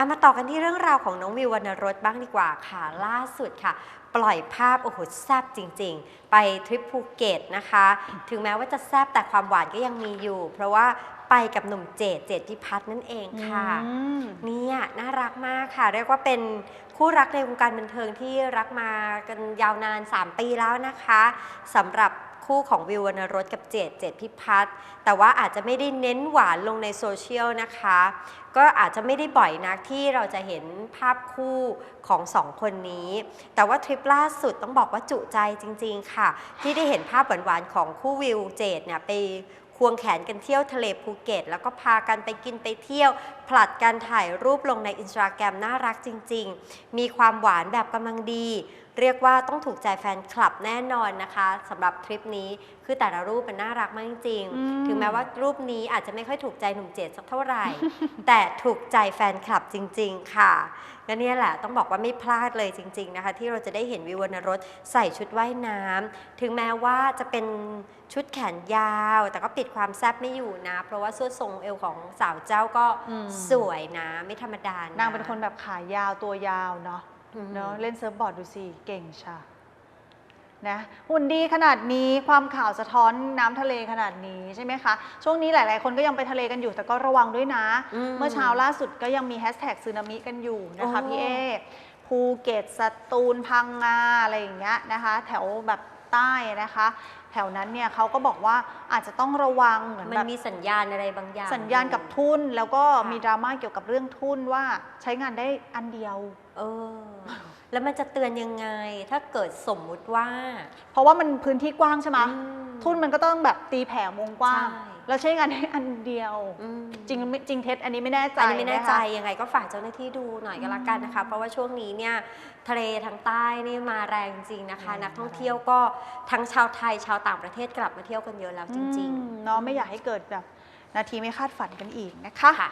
อามาต่อกันที่เรื่องราวของน้องวิววรรณรสบ้างดีกว่าค่ะล่าสุดค่ะ ปล่อยภาพโอ้โหแซบจริง ๆ ไปทริปภูเก็ตนะคะ ถึงแม้ว่าจะแซบแต่ความหวานก็ยังมีอยู่ เพราะว่า ไปกับหนุ่มเจดเจดพิพัฒน์นั่นเองค่ะอืมเนี่ยน่ารักมากค่ะ เรียกว่าเป็นคู่รักในวงการบันเทิงที่รักมากันยาวนาน 3 ปีแล้วนะคะสำหรับคู่ของวิววรรณรสกับเจดเจดพิพัฒน์แต่ว่าอาจจะไม่ได้เน้นหวานลงในโซเชียลนะคะ ก็อาจจะไม่ได้บ่อยนักที่เราจะเห็นภาพคู่ของสองคนนี้ แต่ว่าทริปล่าสุดต้องบอกว่าจุใจจริง ๆ ค่ะ ที่ได้เห็นภาพหวานๆของคู่วิวเจดเนี่ยไป ควงแขนกันเที่ยวทะเลภูเก็ต แล้วก็พากันไปกินไปเที่ยว ผลัดกันถ่ายรูปลงในอินสตาแกรมน่ารักจริง ๆ มีความหวานแบบกำลังดี เรียกว่าต้องถูกใจแฟนคลับแน่นอนนะคะสำหรับทริปนี้คือแต่ละรูปมันน่ารักมากจริงอืมๆถึงแม้ว่ารูปนี้อาจจะไม่ค่อยถูกใจหนุ่มเจดสักเท่าไหร่ แต่ถูกใจแฟนคลับจริง ๆ ค่ะและเนี่ยแหละต้องบอกว่าไม่พลาดเลยจริง ๆนะคะ ที่เราจะได้เห็นวิววรรณรสใส่ชุดว่ายน้ำถึงแม้ว่าจะเป็นชุดแขนยาว แต่ก็ปิดความแซ่บไม่อยู่นะ เพราะว่าส่วนทรงเอวของสาวเจ้าก็อืมสวยนะไม่ธรรมดานะนางเป็นคนแบบขายาวตัวยาวเนาะอืม เนาะเล่นเซิร์ฟบอร์ดดูสิ เก่งชานะหุ่นดีขนาดนี้ความข่าวสะท้อนน้ำทะเลขนาดนี้ใช่ไหมคะ ช่วงนี้หลาย ๆ คนก็ยังไปทะเลกันอยู่แต่ก็ระวังด้วยนะอืมเมื่อเช้าล่าสุดก็ยังมีแฮชแท็กซึนามิกันอยู่นะคะโอ้พี่เอภูเก็ตสตูลพังงาอะไรอย่างเงี้ยนะคะ แถวแบบใต้นะคะแถวนั้นเนี่ยเขาก็บอกว่าอาจจะต้องระวังเหมือนมันแบบมีสัญญาณอะไรบางอย่าง สัญญาณกับทุน แล้วก็ค่ะ มีดราม่าเกี่ยวกับเรื่องทุนว่าใช้งานได้อันเดียว เออ แล้วมันจะเตือนยังไง ถ้าเกิดสมมุติว่าเพราะว่ามันพื้นที่กว้างใช่ไหมอืม ทุนมันก็ต้องแบบตีแผ่วงกว้าง ใช่ แล้วใช้งานได้อันเดียว อืม จริงไม่จริงเท็จอันนี้ไม่แน่ใจอันนี้ไม่แน่ใจะคะยังไงก็ฝากเจ้าหน้าที่ดูหน่อยก็แล้วกันนะคะ เพราะว่าช่วงนี้เนี่ยทะเลทางใต้นี่มาแรงจริงนะคะ อืม นักท่องเที่ยวก็ทั้งชาวไทยชาวต่างประเทศกลับมาเที่ยวกันเยอะแล้วจริงอืมเนาะไม่อยากให้เกิดแบบนาทีไม่คาดฝันกันอีกนะคะๆค่ะ